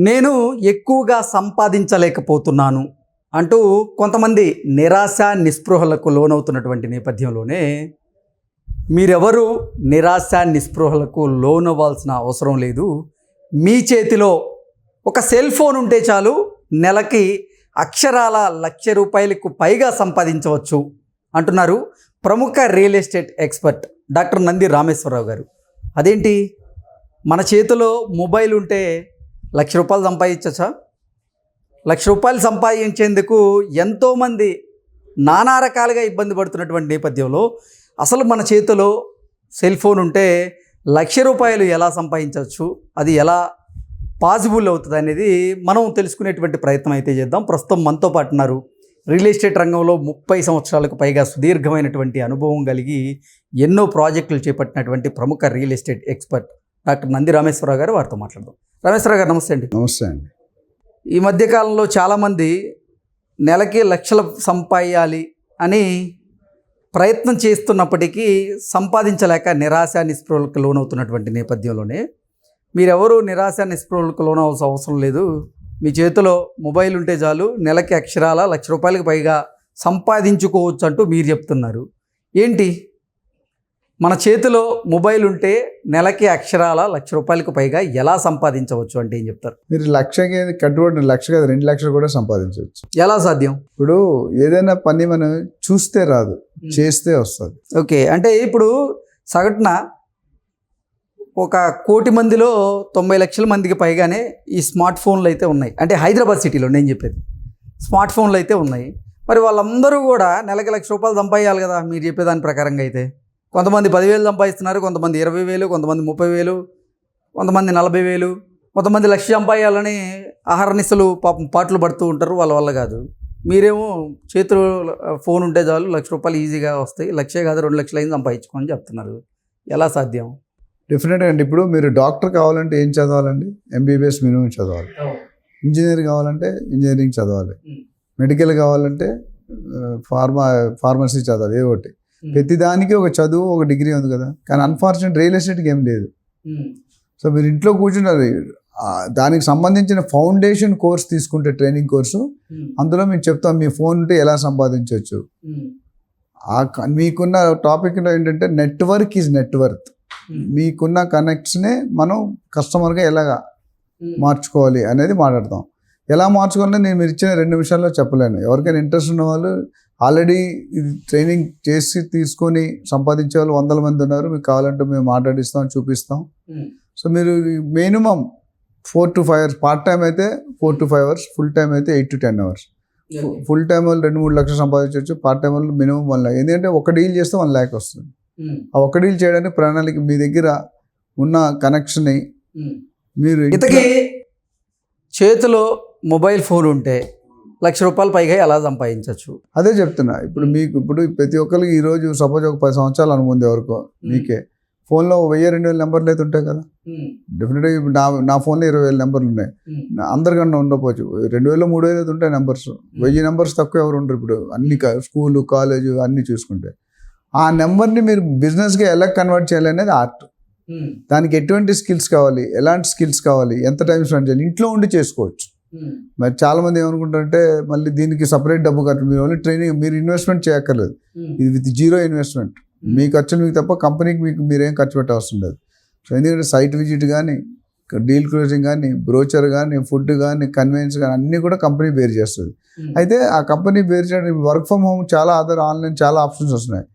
నేను ఎక్కువగా సంపాదించలేకపోతున్నాను అంటూ కొంతమంది నిరాశ నిస్పృహలకు లోనవుతున్నటువంటి నేపథ్యంలోనే మీరెవరు నిరాశ నిస్పృహలకు లోనవ్వాల్సిన అవసరం లేదు. మీ చేతిలో ఒక సెల్ ఫోన్ ఉంటే చాలు నెలకి అక్షరాల లక్ష రూపాయలకు పైగా సంపాదించవచ్చు అంటున్నారు ప్రముఖ real estate expert doctor Nandi Rameshwararao గారు. అదేంటి? మన చేతిలో మొబైల్ ఉంటే లక్ష రూపాయలు సంపాదించచ్చా లక్ష రూపాయలు సంపాదించేందుకు ఎంతోమంది నానా రకాలుగా ఇబ్బంది పడుతున్నటువంటి నేపథ్యంలో అసలు మన చేతిలో సెల్ ఫోన్ ఉంటే లక్ష రూపాయలు ఎలా సంపాదించవచ్చు? అది ఎలా పాసిబుల్ అవుతుంది అనేది మనం తెలుసుకునేటువంటి ప్రయత్నం అయితే చేద్దాం. ప్రస్తుతం మనతో పాటు ఉన్నారు. రియల్ ఎస్టేట్ రంగంలో ముప్పై సంవత్సరాలకు పైగా సుదీర్ఘమైనటువంటి అనుభవం కలిగి ఎన్నో ప్రాజెక్టులు చేపట్టినటువంటి ప్రముఖ real estate expert doctor Nandi Rameshwararao గారు వారితో మాట్లాడదాం. రామేశ్వరరావు గారు నమస్తే అండి. నమస్తే అండి. ఈ మధ్యకాలంలో చాలామంది నెలకి లక్షలు సంపాదించాలి అని ప్రయత్నం చేస్తున్నప్పటికీ సంపాదించలేక నిరాశ నిస్పృహలకు లోనవుతున్నటువంటి నేపథ్యంలోనే మీరెవరు నిరాశ నిస్పృహలకు లోనవలసిన అవసరం లేదు. మీ చేతిలో మొబైల్ ఉంటే చాలు నెలకి అక్షరాల లక్ష రూపాయలకు పైగా సంపాదించుకోవచ్చు అంటూ మీరు చెప్తున్నారు. ఏంటి? మన చేతిలో మొబైల్ ఉంటే నెలకి అక్షరాల లక్ష రూపాయలకు పైగా ఎలా సంపాదించవచ్చు అంటే ఏం చెప్తారు? మీరు లక్షకి కట్టుబడి లక్ష కాదు రెండు లక్షలు కూడా సంపాదించవచ్చు. ఎలా సాధ్యం? ఇప్పుడు ఏదైనా పని మనం చూస్తే రాదు చేస్తే వస్తుంది. ఓకే అంటే ఇప్పుడు సగటున ఒక కోటి మందిలో తొంభై లక్షల మందికి పైగానే ఈ స్మార్ట్ ఫోన్లు అయితే ఉన్నాయి. అంటే హైదరాబాద్ సిటీలో నేను చెప్పేది. స్మార్ట్ ఫోన్లు అయితే ఉన్నాయి. మరి వాళ్ళందరూ కూడా నెలకి లక్ష రూపాయలు సంపాదించాలి కదా మీరు చెప్పేదాని ప్రకారంగా అయితే. కొంతమంది పదివేలు సంపాదిస్తున్నారు కొంతమంది ఇరవై వేలు కొంతమంది ముప్పై వేలు కొంతమంది నలభై వేలు కొంతమంది లక్ష సంపాదించాలని ఆహారనిశలు పాపం పాటలు పడుతూ ఉంటారు వాళ్ళ వల్ల కాదు. మీరేమో చేతులు ఫోన్ ఉంటే చాలు లక్ష రూపాయలు ఈజీగా వస్తాయి లక్షే కాదు రెండు లక్షలు అయినా సంపాదించుకోని చెప్తున్నారు. ఎలా సాధ్యం? డెఫినెట్గా అండి. ఇప్పుడు మీరు డాక్టర్ కావాలంటే ఏం చదవాలండి? ఎంబీబీఎస్ మినిమం చదవాలి. ఇంజనీర్ కావాలంటే ఇంజనీరింగ్ చదవాలి. మెడికల్ కావాలంటే ఫార్మా ఫార్మసీ చదవాలి ఏ ఒకటి. ప్రతి దానికి ఒక చదువు ఒక డిగ్రీ ఉంది కదా. కానీ అన్ఫార్చునేట్ రియల్ ఎస్టేట్కి ఏం లేదు. సో మీరు ఇంట్లో కూర్చున్నారు దానికి సంబంధించిన ఫౌండేషన్ కోర్స్ తీసుకుంటే ట్రైనింగ్ కోర్సు అందులో మీకు చెప్తాం మీ ఫోన్ ఉంటే ఎలా సంపాదించవచ్చు ఆ మీకున్న టాపిక్ ఏంటంటే నెట్వర్క్ ఈజ్ నెట్వర్క్ మీకున్న కనెక్ట్స్నే మనం కస్టమర్గా ఎలాగా మార్చుకోవాలి అనేది మాట్లాడతాం. ఎలా మార్చుకోవాలని నేను మీరు ఇచ్చిన రెండు నిమిషాల్లో చెప్పలేను. ఎవరికైనా ఇంట్రెస్ట్ ఉన్న వాళ్ళు ఆల్రెడీ ఇది ట్రైనింగ్ చేసి తీసుకొని సంపాదించే వాళ్ళు వందల మంది ఉన్నారు. మీకు కావాలంటే మేము మాట్లాడిస్తాం చూపిస్తాం. సో మీరు minimum four to five hours part time అయితే four to five hours full time అయితే eight to ten hours. Full time వాళ్ళు రెండు మూడు లక్షలు సంపాదించవచ్చు పార్ట్ టైం వాళ్ళు మినిమం వన్ ల్యాక్. ఎందుకంటే ఒక డీల్ చేస్తే వన్ ల్యాక్ వస్తుంది. ఆ ఒక డీల్ చేయడానికి ప్రణాళిక మీ దగ్గర ఉన్న కనెక్షన్ని మీరు ఇతకి చేతిలో మొబైల్ ఫోన్ ఉంటే లక్ష రూపాయలు పైగా ఎలా సంపాదించవచ్చు అదే చెప్తున్నా. ఇప్పుడు మీకు ఇప్పుడు ప్రతి ఒక్కరికి ఈ రోజు సపోజ్ ఒక పది సంవత్సరాలు అనుభవం ఉంది ఎవరికో మీకే. ఫోన్లో వెయ్యి రెండు వేల నెంబర్లు అయితే ఉంటాయి కదా. డెఫినెట్గా ఇప్పుడు నా నా ఫోన్లో ఇరవై వేల నెంబర్లు ఉన్నాయి. అందరికన్నా ఉండకపోవచ్చు. రెండు వేలు మూడు వేలు అయితే ఉంటాయి నెంబర్స్. వెయ్యి నెంబర్స్ తక్కువ ఎవరు ఉండరు ఇప్పుడు. అన్ని స్కూల్ కాలేజ్ అన్ని చూసుకుంటే. ఆ నెంబర్ని మీరు బిజినెస్గా ఎలా కన్వర్ట్ చేయాలి అనేది ఆర్ట్. దానికి ఎటువంటి స్కిల్స్ కావాలి? ఎలాంటి స్కిల్స్ కావాలి? ఎంత టైం స్పెండ్ చేయాలి? ఇంట్లో ఉండి చేసుకోవచ్చు. మరి చాలా మంది ఏమనుకుంటారంటే మళ్ళీ దీనికి సపరేట్ డబ్బు కట్టు మీరు ఓన్లీ ట్రైనింగ్ మీరు ఇన్వెస్ట్మెంట్ చేయక్కర్లేదు. ఇది విత్ జీరో ఇన్వెస్ట్మెంట్ మీ ఖర్చులు మీకు తప్ప కంపెనీకి మీకు మీరేం ఖర్చు పెట్టే అవసరం లేదు. సో ఎందుకంటే సైట్ విజిట్ కానీ డీల్ క్లోజింగ్ కానీ బ్రోచర్ కానీ ఫుడ్ కానీ కన్వెన్స్ కానీ అన్నీ కూడా కంపెనీ బేర్ చేస్తుంది. అయితే ఆ కంపెనీ బేర్ చేయడానికి వర్క్ ఫ్రమ్ హోమ్ చాలా అదర్ ఆన్లైన్ చాలా ఆప్షన్స్ వస్తున్నాయి.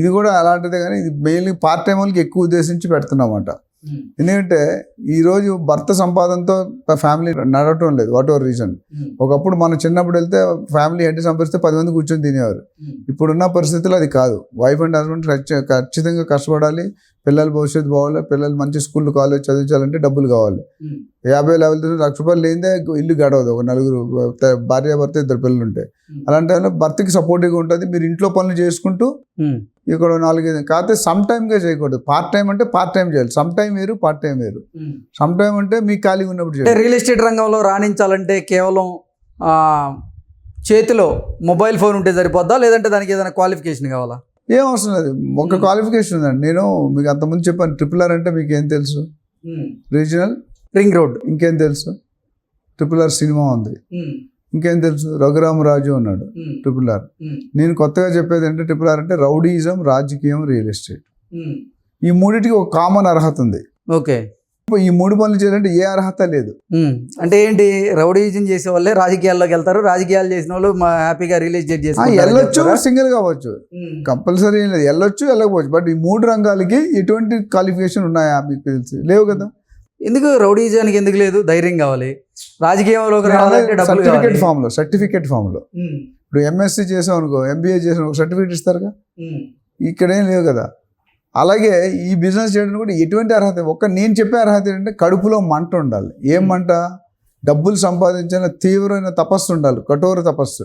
ఇది కూడా అలాంటిదే కానీ ఇది మెయిన్లీ పార్ట్ టైం వాళ్ళకి ఎక్కువ ఉద్దేశించి పెడుతున్నమాట ఎందుకంటే ఈరోజు భర్త సంపాదనతో ఫ్యామిలీ నడవటం లేదు వాట్ ఎవర్ రీజన్ ఒకప్పుడు మనం చిన్నప్పుడు వెళ్తే ఫ్యామిలీ హెడ్ సంపాదిస్తే పది మంది కూర్చొని తినేవారు. ఇప్పుడున్న పరిస్థితుల్లో అది కాదు. వైఫ్ అండ్ హస్బెండ్ ఖచ్చి- ఖచ్చితంగా కష్టపడాలి పిల్లల భవిష్యత్తు బాగాలి పిల్లలు మంచి స్కూల్ కాలేజ్ చదివించాలంటే డబ్బులు కావాలి. యాభై లెవెల్ లక్ష రూపాయలు లేదే ఇల్లు గడవదు ఒక నలుగురు భార్య భర్త ఇద్దరు పిల్లలు ఉంటాయి అలాంటి టైంలో భర్తకి సపోర్టివ్గా ఉంటుంది మీరు ఇంట్లో పనులు చేసుకుంటూ ఇక్కడ నాలుగైదు కాకపోతే సమ్ టైమ్గా చేయకూడదు. పార్ట్ టైం అంటే పార్ట్ టైం చేయాలి. సమ్ టైం వేరు పార్ట్ టైం వేరు. సమ్ టైం అంటే మీకు ఖాళీగా ఉన్నప్పుడు చేయాలి రియల్ ఎస్టేట్ రంగంలో రాణించాలంటే కేవలం చేతిలో మొబైల్ ఫోన్ ఉంటే సరిపోద్దా? లేదంటే దానికి ఏదైనా క్వాలిఫికేషన్ కావాలా? ఏం అవసరం లేదు. ఒక క్వాలిఫికేషన్ ఉందండి. నేను మీకు అంతకుముందు చెప్పాను ట్రిపుల్ ఆర్ అంటే మీకు ఏం తెలుసు రీజనల్ రింగ్ రోడ్ ఇంకేం తెలుసు? ట్రిపుల్ ఆర్ సినిమా ఉంది. ఇంకేం తెలుసు? రఘురామరాజు ఉన్నాడు ట్రిపుల్ ఆర్ నేను కొత్తగా చెప్పేది అంటే ట్రిపుల్ ఆర్ అంటే రౌడీజం రాజకీయం రియల్ ఎస్టేట్ ఈ మూడింటికి ఒక కామన్ అర్హత ఉంది. ఓకే. ఈ మూడు పనులు చేయాలంటే ఏ అర్హత లేదు. అంటే ఏంటి? రౌడీజం చేసే వాళ్ళే రాజకీయాల్లోకి వెళ్తారు. రాజకీయాలు చేసిన వాళ్ళు మా హ్యాపీగా రిలీజ్ డేట్ చేసుకుంటారు వెళ్ళొచ్చు సింగిల్ కావచ్చు కంపల్సరీ లేదు. వెళ్ళొచ్చు వెళ్ళకపోవచ్చు. బట్ ఈ మూడు రంగాలకి ఎటువంటి క్వాలిఫికేషన్ ఉన్నాయా మీకు తెలిసి? లేవు కదా. ఎందుకు? రౌడీజానికి ఎందుకు లేదు? ధైర్యం కావాలి. రాజకీయంలోకి సర్టిఫికేట్ ఫామ్లో సర్టిఫికేట్ ఫామ్లో. ఇప్పుడు ఎంఎస్సీ చేసాం అనుకో ఎంబీఏ చేసాం ఒక సర్టిఫికేట్ ఇస్తారుగా. ఇక్కడ లేవు కదా. అలాగే ఈ బిజినెస్ చేయడానికి కూడా ఎటువంటి అర్హత ఒక్క నేను చెప్పే అర్హత ఏంటంటే కడుపులో మంట ఉండాలి. ఏం మంట? డబ్బులు సంపాదించిన తీవ్రమైన తపస్సు ఉండాలి. కఠోర తపస్సు.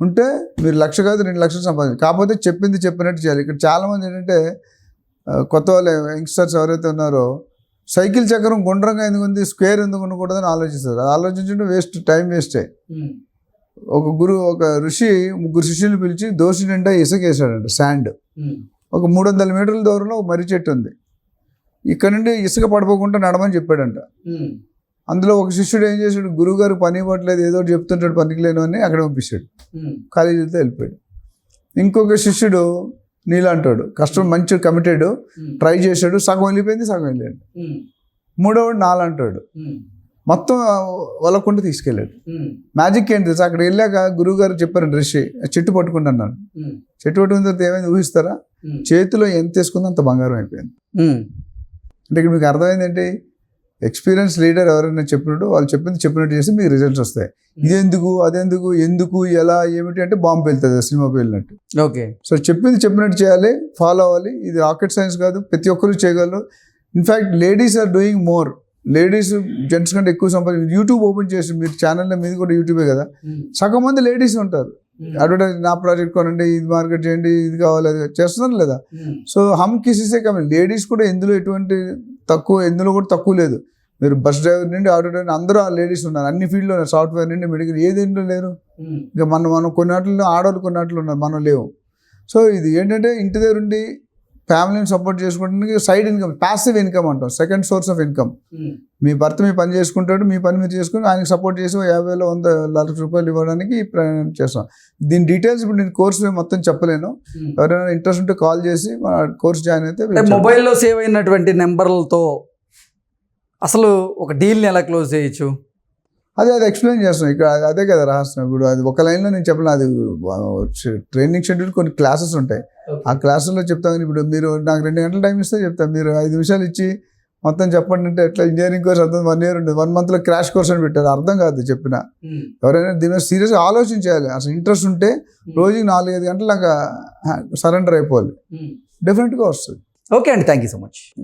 ఉంటే మీరు లక్ష కాదు రెండు లక్షలు సంపాదించాలి కాకపోతే చెప్పింది చెప్పినట్టు చేయాలి. ఇక్కడ చాలామంది ఏంటంటే కొత్త వాళ్ళు యంగ్స్టర్స్ ఎవరైతే ఉన్నారో సైకిల్ చక్రం గుండ్రంగా ఎందుకు ఉంది స్క్వేర్ ఎందుకు ఉండకూడదని ఆలోచిస్తారు. అది ఆలోచించుంటే వేస్ట్ టైం వేస్టే. ఒక గురు ఒక ఋషి ముగ్గురు శిష్యులు పిలిచి దోషి నిండా ఇసుక వేసాడంట శాండ్. ఒక మూడు వందల మీటర్ల దూరంలో ఒక మర్రి చెట్టు ఉంది ఇక్కడ నుండి ఇసుక పడిపోకుండా నడమని చెప్పాడంట. అందులో ఒక శిష్యుడు ఏం చేశాడు గురువుగారు పని ఇవ్వట్లేదు ఏదో చెప్తుంటాడు పనికి లేను అని అక్కడ పంపించాడు చేతితో వెళ్ళిపోయాడు ఇంకొక శిష్యుడు నీలాంటాడు కష్టం మంచి కమిటెడ్. ట్రై చేశాడు సగం వెళ్ళిపోయింది సగం వెళ్ళాడు. మూడోవాడు నాలంటాడు. మొత్తం వలకుండా తీసుకెళ్ళాడు. మ్యాజిక్ ఏంటి తెలుసా? అక్కడ వెళ్ళాక గురువు గారు చెప్పారు ఆ చెట్టు పట్టుకుంటున్నాను ఉమ్. చెట్టు పట్టుకున్న తర్వాత ఏమైంది? ఊహిస్తారా. చేతిలో ఎంత వేసుకుందో అంత బంగారం అయిపోయింది. అంటే ఇక్కడ మీకు అర్థమైంది ఏంటి? ఎక్స్పీరియన్స్ లీడర్ ఎవరైనా చెప్పినట్టు వాళ్ళు చెప్పింది చెప్పినట్టు చేస్తే మీకు రిజల్ట్స్ వస్తాయి. ఇదెందుకు అదెందుకు ఎందుకు ఎలా ఏమిటి అంటే బాంబు వెళ్తుంది సినిమా వెళ్ళినట్టు ఓకే. సో చెప్పింది చెప్పినట్టు చేయాలి ఫాలో అవ్వాలి. ఇది రాకెట్ సైన్స్ కాదు ప్రతి ఒక్కరు చేయగలరు. In fact ladies are doing more ladies gents కంటే ఎక్కువ సంపాదించి యూట్యూబ్ ఓపెన్ చేసి మీరు ఛానల్లో మీది కూడా యూట్యూబే కదా ఉమ్. సగం మంది లేడీస్ ఉంటారు. అడ్వర్టైజ్ నా ప్రాజెక్ట్ కొనండి ఇది మార్కెట్ చేయండి ఇది కావాలి అది. చేస్తున్నారు లేదా. సో హమ్ కిసీసే కమి లేడీస్ కూడా ఎందులో ఎటువంటి తక్కువ ఎందులో కూడా తక్కువ లేదు మీరు బస్ డ్రైవర్ నుండి ఆటో డ్రైవర్ అందరూ ఆ లేడీస్ ఉన్నారు అన్ని ఫీల్డ్లో ఉన్నారు సాఫ్ట్వేర్ నుండి మెడికల్ ఏ దేంట్లో లేరు. ఇంకా మనం మనం కొన్ని వాటిల్లో ఆడవాళ్ళు కొన్ని వాటిలో ఉన్నారు మనం లేవు సో ఇది ఏంటంటే ఇంటి దగ్గర ఉండి ఫ్యామిలీని సపోర్ట్ చేసుకోవడానికి సైడ్ ఇన్కమ్ ప్యాసివ్ ఇన్కమ్ అంటాం సెకండ్ సోర్స్ ఆఫ్ ఇన్కమ్. మీ భర్త మీ పని చేసుకుంటాడు మీ పని మీరు చేసుకుని ఆయనకి సపోర్ట్ చేసి యాభై వేల వంద లక్ష రూపాయలు ఇవ్వడానికి ప్రయాణం చేస్తాం. దీని డీటెయిల్స్ ఇప్పుడు నేను కోర్సు మొత్తం చెప్పలేను. ఉమ్. ఎవరైనా ఇంట్రెస్ట్ ఉంటే కాల్ చేసి మన కోర్స్ జాయిన్ అయితే మొబైల్లో సేవ్ అయినటువంటి నెంబర్లతో అసలు ఒక డీల్ని ఎలా క్లోజ్ చేయొచ్చు? అదే అది ఎక్స్ప్లెయిన్ చేస్తాం. ఇక్కడ అది- కదా రహస్యం. ఇప్పుడు అది ఒక లైన్లో నేను చెప్పను అది ట్రైనింగ్ షెడ్యూల్ కొన్ని క్లాసెస్ ఉంటాయి. ఆ క్లాసుల్లో చెప్తాను కానీ ఇప్పుడు మీరు నాకు రెండు గంటల టైం ఇస్తే చెప్తాను మీరు ఐదు నిమిషాలు ఇచ్చి మొత్తం చెప్పండి అంటే ఎట్లా ఇంజనీరింగ్ కోర్స్ అంతా వన్ ఇయర్ ఉంటుంది వన్ మంత్లో క్రాష్ కోర్స్ అని పెట్టారు. అర్థం కాదు చెప్పిన. ఎవరైనా దీని మీద సీరియస్గా ఆలోచించాలి అసలు ఇంట్రెస్ట్ ఉంటే రోజుకి నాలుగైదు గంటలు నాకు సరెండర్ అయిపోవాలి. డెఫినెట్గా వస్తుంది. ఓకే అండి. Thank you so much